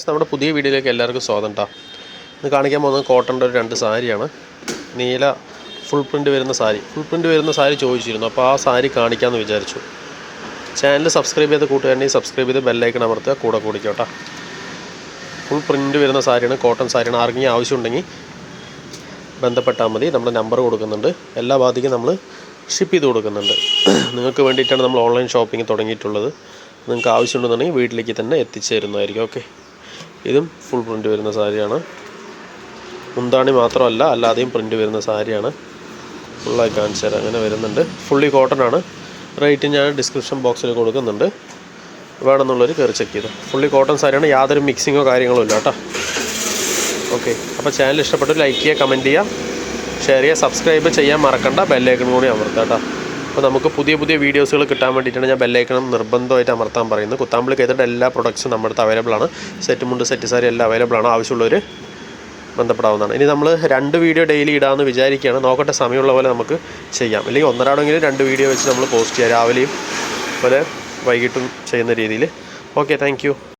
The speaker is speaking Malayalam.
നമ്മുടെ പുതിയ വീഡിയോയിലേക്ക് എല്ലാവർക്കും സ്വാഗതം കേട്ടോ ഇന്ന് കാണിക്കാൻ പോകുന്നത് കോട്ടന്റെ ഒരു രണ്ട് സാരിയാണ്. നീല ഫുൾ പ്രിന്റ് വരുന്ന സാരി. ഫുൾ പ്രിന്റ് വരുന്ന സാരി ചോദിച്ചിരുന്നു. അപ്പോൾ ആ സാരി കാണിക്കാമെന്ന് വിചാരിച്ചു. ചാനൽ സബ്സ്ക്രൈബ് ചെയ്ത് കൂട്ടുകാരനെ സബ്സ്ക്രൈബ് ചെയ്ത് ബെല്ലൈക്കൺ അമർത്തുക. കൂടെ കൂടിക്കോട്ടെ ഫുൾ പ്രിന്റ് വരുന്ന സാരിയാണ് കോട്ടൺ സാരിയാണ്. ആർക്കെങ്കിലും ആവശ്യമുണ്ടെങ്കിൽ ബന്ധപ്പെട്ടാൽ മതി. നമ്മുടെ നമ്പർ കൊടുക്കുന്നുണ്ട്. എല്ലാ ഭാഗത്തേക്കും നമ്മൾ ഷിപ്പ് ചെയ്ത് കൊടുക്കുന്നുണ്ട്. നിങ്ങൾക്ക് വേണ്ടിയിട്ടാണ് നമ്മൾ ഓൺലൈൻ ഷോപ്പിംഗ് തുടങ്ങിയിട്ടുള്ളത്. നിങ്ങൾക്ക് ആവശ്യമുണ്ടെന്നുണ്ടെങ്കിൽ വീട്ടിലേക്ക് തന്നെ എത്തിച്ചേരുന്നതായിരിക്കും. ഓക്കെ ഇതും ഫുൾ പ്രിന്റ് വരുന്ന സാരിയാണ്. മുന്താണി മാത്രമല്ല അല്ലാതെയും പ്രിന്റ് വരുന്ന സാരിയാണ്. ഫുള്ളായി കാണിച്ചു തരാം. അങ്ങനെ വരുന്നുണ്ട്. ഫുള്ളി കോട്ടൺ ആണ്. റേറ്റ് ഞാൻ ഡിസ്ക്രിപ്ഷൻ ബോക്സിൽ കൊടുക്കുന്നുണ്ട്. വേണമെന്നുള്ളവർ കയറി ചെക്ക് ചെയ്തു. ഫുള്ളി കോട്ടൺ സാരിയാണ്. യാതൊരു മിക്സിങ്ങോ കാര്യങ്ങളോ ഇല്ല കേട്ടോ. ഓക്കെ അപ്പോൾ ചാനൽ ഇഷ്ടപ്പെട്ടു ലൈക്ക് ചെയ്യുക കമന്റ് ചെയ്യുക ഷെയർ ചെയ്യുക സബ്സ്ക്രൈബ് ചെയ്യാൻ മറക്കണ്ട. ബെല്ലൈക്കൺ കൂടി അമർത്താം കേട്ടോ. അപ്പോൾ നമുക്ക് പുതിയ പുതിയ വീഡിയോസുകൾ കിട്ടാൻ വേണ്ടിയിട്ടാണ് ഞാൻ ബെല്ലൈക്കണം നിർബന്ധമായിട്ട് അമർത്താൻ പറയുന്നത്. കുത്താമ്പിളി കയറ്റിട്ട് എല്ലാ പ്രൊഡക്ട്സും നമ്മുടെ അടുത്ത് അവൈലബിൾ ആണ്. സെറ്റ് മുണ്ട് സെറ്റ് സാരി എല്ലാം അവൈലബിൾ ആണ്. ആവശ്യമുള്ളവർ ബന്ധപ്പെടാവുന്നതാണ്. ഇനി നമ്മൾ രണ്ട് വീഡിയോ ഡെയിലി ഇടാമെന്ന് വിചാരിക്കുകയാണ്. നോക്കട്ടെ സമയമുള്ള പോലെ നമുക്ക് ചെയ്യാം. അല്ലെങ്കിൽ ഒന്നരാടെങ്കിലും രണ്ട് വീഡിയോ വെച്ച് നമ്മൾ പോസ്റ്റ് ചെയ്യാം. രാവിലെയും പോലെ വൈകിട്ടും ചെയ്യുന്ന രീതിയിൽ ഓക്കെ താങ്ക്